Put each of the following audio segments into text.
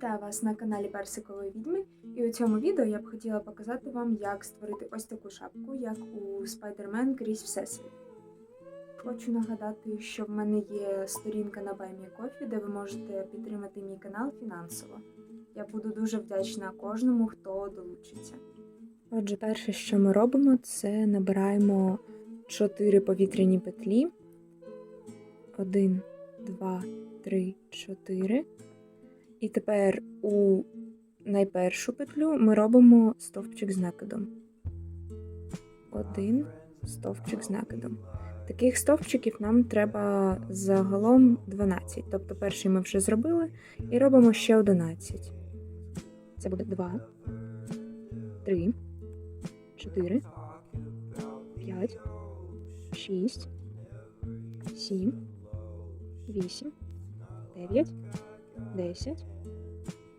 Вітаю вас на каналі Персикової відьми. І у цьому відео я б хотіла показати вам, як створити ось таку шапку, як у Spider-Man крізь Всесвіт. Хочу нагадати, що в мене є сторінка на BuyMeCoffee, де ви можете підтримати мій канал фінансово. Я буду дуже вдячна кожному, хто долучиться. Отже, перше, що ми робимо, це набираємо 4 повітряні петлі. 1, 2, 3, 4. І тепер у найпершу петлю ми робимо стовпчик з накидом. Один стовпчик з накидом. Таких стовпчиків нам треба загалом 12. Тобто перший ми вже зробили і робимо ще 11. Це буде 2, 3, 4, 5, 6, 7, 8, 9, 10,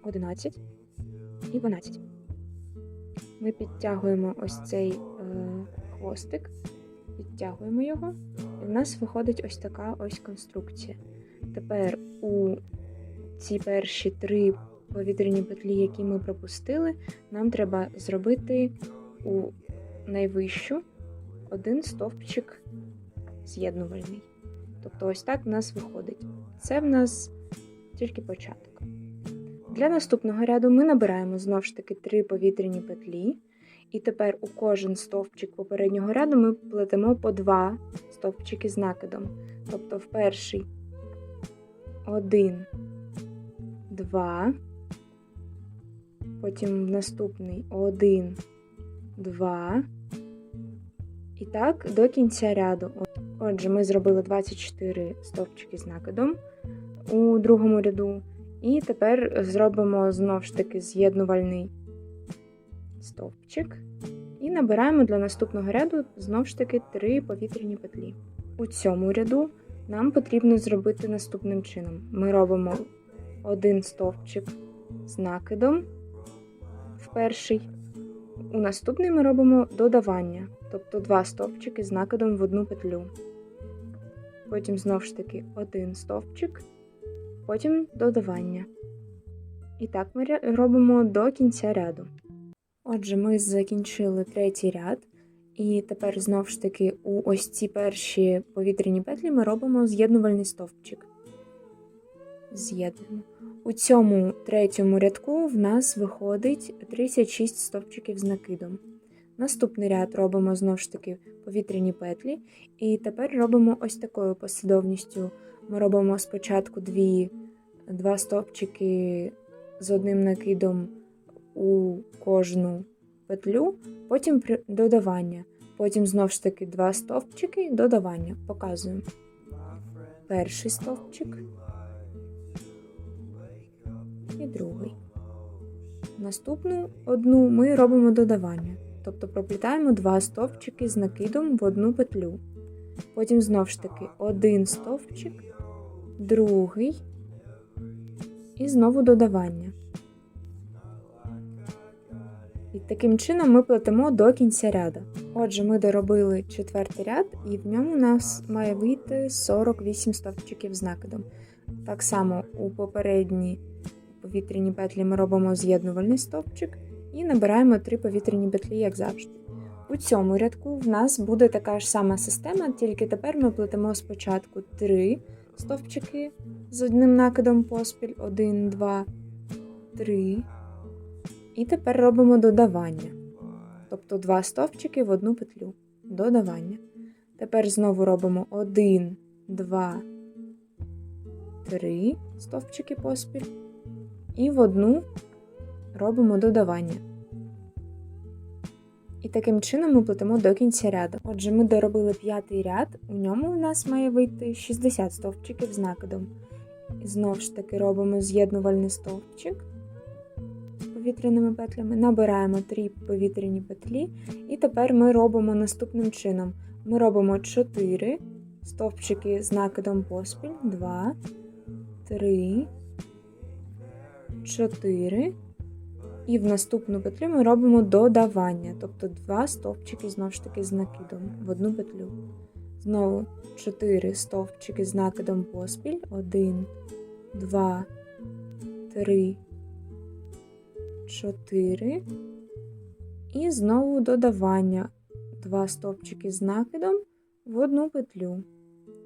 11 і 12. Ми підтягуємо ось цей е, хвостик, підтягуємо його, і в нас виходить ось така ось конструкція. Тепер у ці перші три повітряні петлі, які ми пропустили, нам треба зробити у найвищу один стовпчик з'єднувальний. Тобто, ось так в нас виходить. Це в нас тільки початок. Для наступного ряду ми набираємо знову ж таки три повітряні петлі, і тепер у кожен стовпчик попереднього ряду ми плетемо по два стовпчики з накидом. Тобто в перший один, два, потім в наступний один, два. І так до кінця ряду. Отже, ми зробили 24 стовпчики з накидом у другому ряду. І тепер зробимо знову ж таки з'єднувальний стовпчик. І набираємо для наступного ряду знову ж таки 3 повітряні петлі. У цьому ряду нам потрібно зробити наступним чином: ми робимо один стовпчик з накидом в перший. У наступний ми робимо додавання, тобто два стовпчики з накидом в одну петлю. Потім знову ж таки один стовпчик потім додавання. І так ми робимо до кінця ряду. Отже, ми закінчили третій ряд, і тепер знову ж таки у ось ці перші повітряні петлі ми робимо з'єднувальний стовпчик. З'єднуємо. У цьому третьому рядку в нас виходить 36 стовпчиків з накидом. Наступний ряд робимо знову ж таки повітряні петлі, і тепер робимо ось такою послідовністю. Ми робимо спочатку дві, два стовпчики з одним накидом у кожну петлю, потім додавання. Потім знову ж таки два стовпчики додавання. Показуємо. Перший стовпчик і другий. Наступну одну ми робимо додавання. Тобто проплітаємо два стовпчики з накидом в одну петлю. Потім знову ж таки один стовпчик, другий і знову додавання. І таким чином ми плетемо до кінця ряду. Отже, ми доробили четвертий ряд, і в ньому у нас має вийти 48 стовпчиків з накидом. Так само у попередній повітряні петлі ми робимо з'єднувальний стовпчик і набираємо 3 повітряні петлі, як завжди. У цьому рядку в нас буде така ж сама система, тільки тепер ми плетемо спочатку 3 стовпчики з одним накидом поспіль, 1, 2, 3. І тепер робимо додавання. Тобто 2 стовпчики в одну петлю. Додавання. Тепер знову робимо 1, 2, 3 стовпчики поспіль. І в одну робимо додавання. І таким чином ми плетемо до кінця ряду. Отже, ми доробили п'ятий ряд, у ньому у нас має вийти 60 стовпчиків з накидом. І знову ж таки робимо з'єднувальний стовпчик з повітряними петлями, набираємо 3 повітряні петлі, і тепер ми робимо наступним чином: ми робимо 4 стовпчики з накидом поспіль, 2, 3, 4. І в наступну петлю ми робимо додавання, тобто два стовпчики знову ж таки з накидом в одну петлю. Знову 4 стовпчики з накидом поспіль. 1, 2, 3, 4 і знову додавання. Два стовпчики з накидом в одну петлю.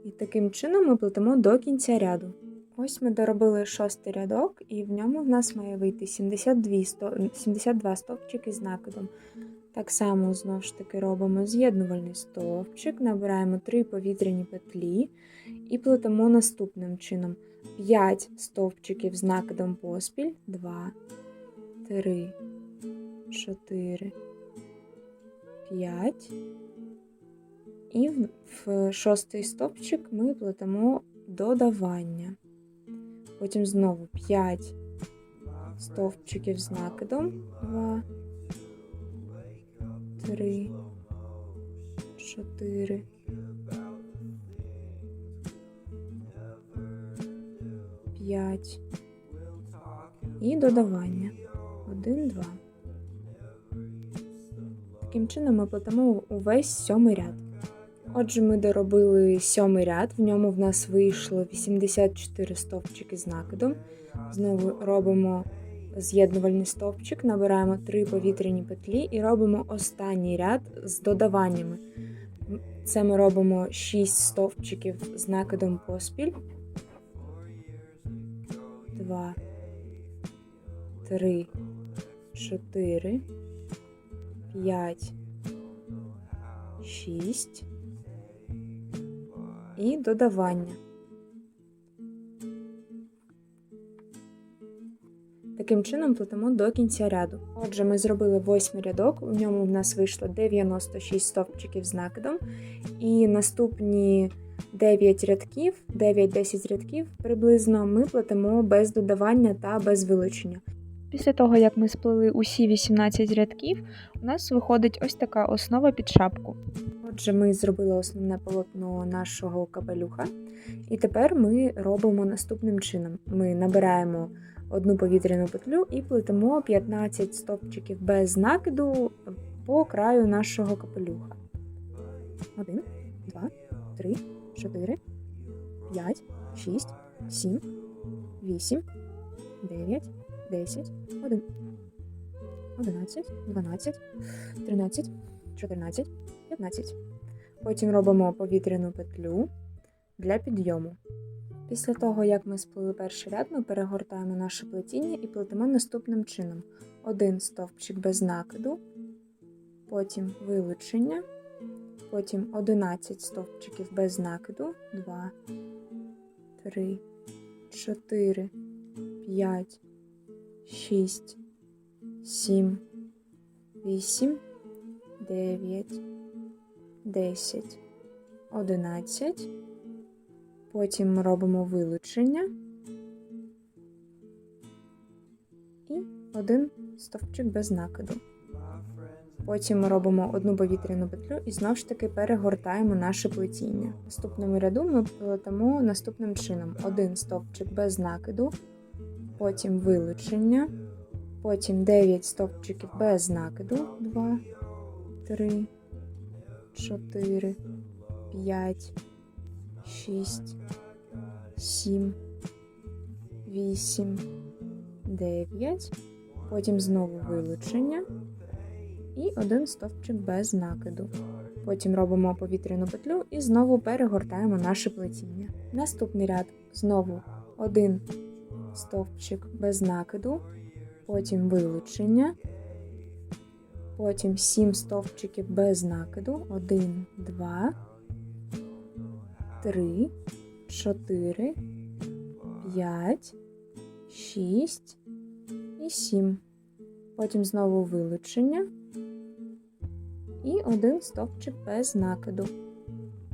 І таким чином ми плетемо до кінця ряду. Ось ми доробили шостий рядок, і в ньому в нас має вийти 72, сто- 72 стовпчики з накидом. Так само знову ж таки робимо з'єднувальний стовпчик, набираємо 3 повітряні петлі і плетемо наступним чином: 5 стовпчиків з накидом поспіль, 2, 3, 4, 5. І в шостий стовпчик ми плетемо додавання. Потім знову 5 стовпчиків з накидом. 2, 3, 4, 5. І додавання. 1, 2. Таким чином ми плетемо увесь сьомий ряд. Отже, ми доробили сьомий ряд, в ньому в нас вийшло 84 стовпчики з накидом. Знову робимо з'єднувальний стовпчик, набираємо 3 повітряні петлі і робимо останній ряд з додаваннями. Це ми робимо 6 стовпчиків з накидом поспіль. 2, 3, 4, 5, 6 і додавання. Таким чином плетемо до кінця ряду. Отже, ми зробили восьмий рядок, у ньому в нас вийшло 96 стовпчиків з накидом, і наступні 9 рядків, 9-10 рядків приблизно ми плетемо без додавання та без вилучення. Після того, як ми сплели усі 18 рядків, у нас виходить ось така основа під шапку. Отже, ми зробили основне полотно нашого капелюха, і тепер ми робимо наступним чином: ми набираємо одну повітряну петлю і плетемо 15 стовпчиків без накиду по краю нашого капелюха. 1, 2, 3, 4, 5, 6, 7, 8, 9, 10, 1, 11, 12, 13, 14, 15. Потім робимо повітряну петлю для підйому. Після того, як ми сплели перший ряд, ми перегортаємо наше плетіння і плетемо наступним чином: один стовпчик без накиду, потім вилучення, потім 11 стовпчиків без накиду, 2, 3, 4, 5, 6, 7, 8, 9, 10, 11. Потім ми робимо вилучення і один стовпчик без накиду. Потім ми робимо одну повітряну петлю і знову ж таки перегортаємо наше плетіння. В наступному ряду ми плетемо наступним чином: один стовпчик без накиду, потім вилучення, потім 9 стовпчиків без накиду, 2, 3, 4, 5, 6, 7, 8, 9, потім знову вилучення і один стовпчик без накиду. Потім робимо повітряну петлю і знову перегортаємо наше плетіння. Наступний ряд знову один стовпчик без накиду, потім вилучення, потім 7 стовпчиків без накиду, 1, 2, 3, 4, 5, 6 і 7. Потім знову вилучення і один стовпчик без накиду.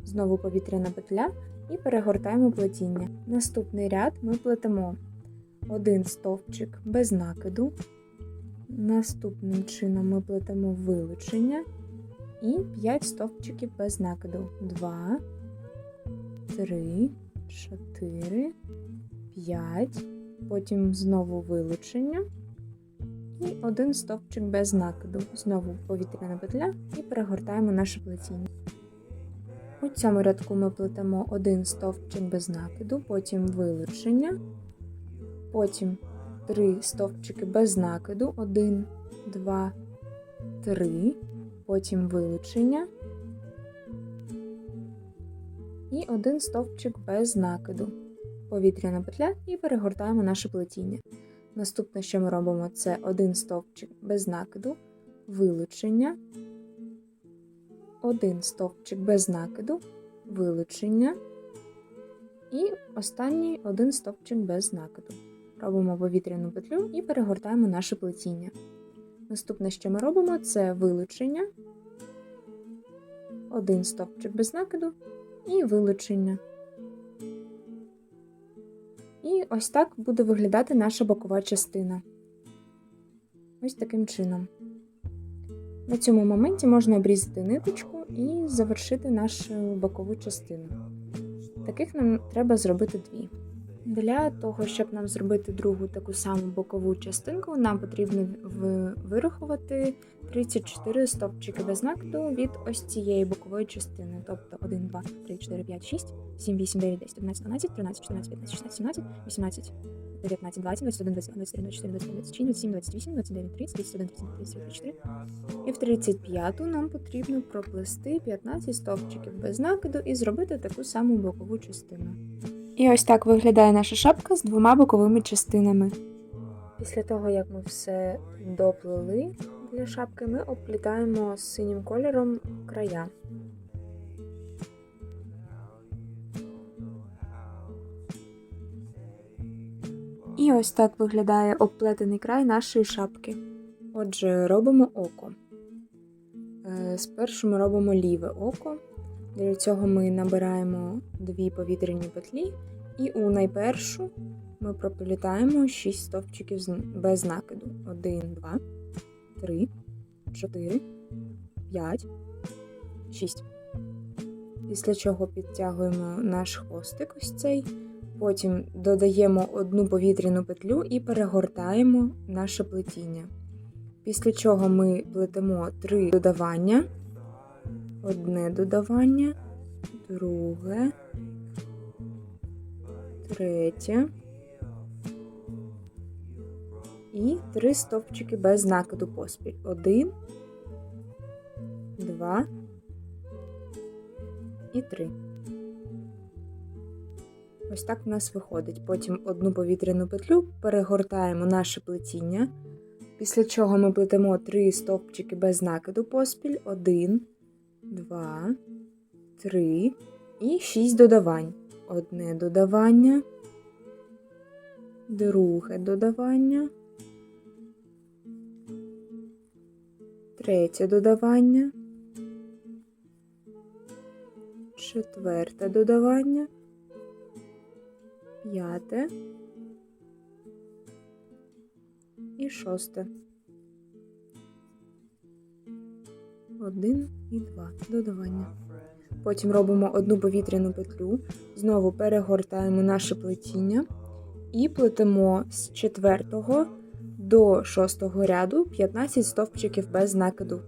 Знову повітряна петля і перегортаємо плетіння. Наступний ряд ми плетемо один стовпчик без накиду. Наступним чином ми плетемо вилучення і 5 стовпчиків без накиду. 2, 3, 4, 5. Потім знову вилучення. І один стовпчик без накиду. Знову повітряна петля і перегортаємо наше плетіння. У цьому рядку ми плетемо один стовпчик без накиду, потім вилучення, потім три стовпчики без накиду. Один, два, три. Потім вилучення. І один стовпчик без накиду. Повітряна петля і перегортаємо наше плетіння. Наступне, що ми робимо, це один стовпчик без накиду, вилучення, один стовпчик без накиду, вилучення. І останній один стовпчик без накиду. Робимо повітряну петлю і перегортаємо наше плетіння. Наступне, що ми робимо, це вилучення, один стовпчик без накиду і вилучення. І ось так буде виглядати наша бокова частина. Ось таким чином. На цьому моменті можна обрізати ниточку і завершити нашу бокову частину. Таких нам треба зробити дві. Для того, щоб нам зробити другу таку саму бокову частинку, нам потрібно вирахувати 34 стовпчики без накиду від ось цієї бокової частини. Тобто 1, 2, 3, 4, 5, 6, 7, 8, 9, 10, 11, 12, 13, 14, 15, 16, 17, 18, 19, 20, 21, 22, 23, 24, 25, 26, 27, 28, 29, 30, 31, 32, 33, 34. І в 35-ту нам потрібно проплести 15 стовпчиків без накиду і зробити таку саму бокову частину. І ось так виглядає наша шапка з двома боковими частинами. Після того, як ми все доплели для шапки, ми обплітаємо синім кольором края. І ось так виглядає обплетений край нашої шапки. Отже, робимо око. Е, Спершу ми робимо ліве око. Для цього ми набираємо дві повітряні петлі, і у найпершу ми проплітаємо 6 стовпчиків без накиду. 1, 2, 3, 4, 5, 6. Після чого підтягуємо наш хвостик ось цей. Потім додаємо одну повітряну петлю і перегортаємо наше плетіння. Після чого ми плетемо три додавання. Одне додавання, друге, третє. І три стовпчики без накиду поспіль. Один, два і три. Ось так в нас виходить. Потім одну повітряну петлю перегортаємо наше плетіння. Після чого ми плетемо три стовпчики без накиду поспіль. Один, два, три і шість додавань. Одне додавання, друге додавання, третє додавання, четверте додавання, п'яте і шосте. Один і два додавання. Потім робимо одну повітряну петлю, знову перегортаємо наше плетіння і плетемо з четвертого до шостого ряду 15 стовпчиків без накиду.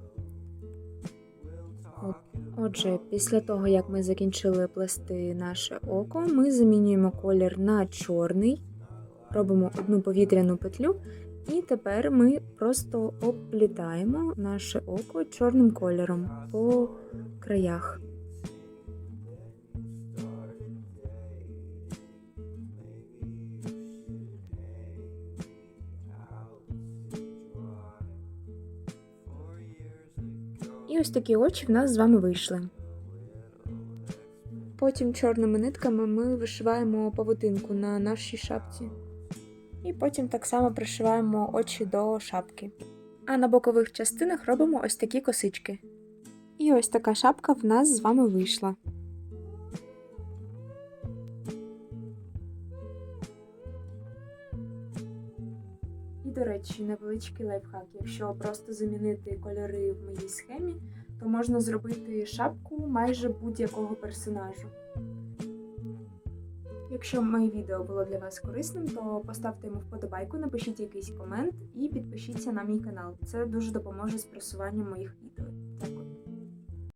Отже, після того, як ми закінчили плести наше око, ми замінюємо колір на чорний, робимо одну повітряну петлю, і тепер ми просто обплітаємо наше око чорним кольором по краях. І ось такі очі в нас з вами вийшли. Потім чорними нитками ми вишиваємо павутинку на нашій шапці. І потім так само пришиваємо очі до шапки. А на бокових частинах робимо ось такі косички. І ось така шапка в нас з вами вийшла. І, до речі, невеличкий лайфхак. Якщо просто замінити кольори в моїй схемі, то можна зробити шапку майже будь-якого персонажу. Якщо моє відео було для вас корисним, то поставте йому вподобайку, напишіть якийсь комент і підпишіться на мій канал. Це дуже допоможе з просуванням моїх відео.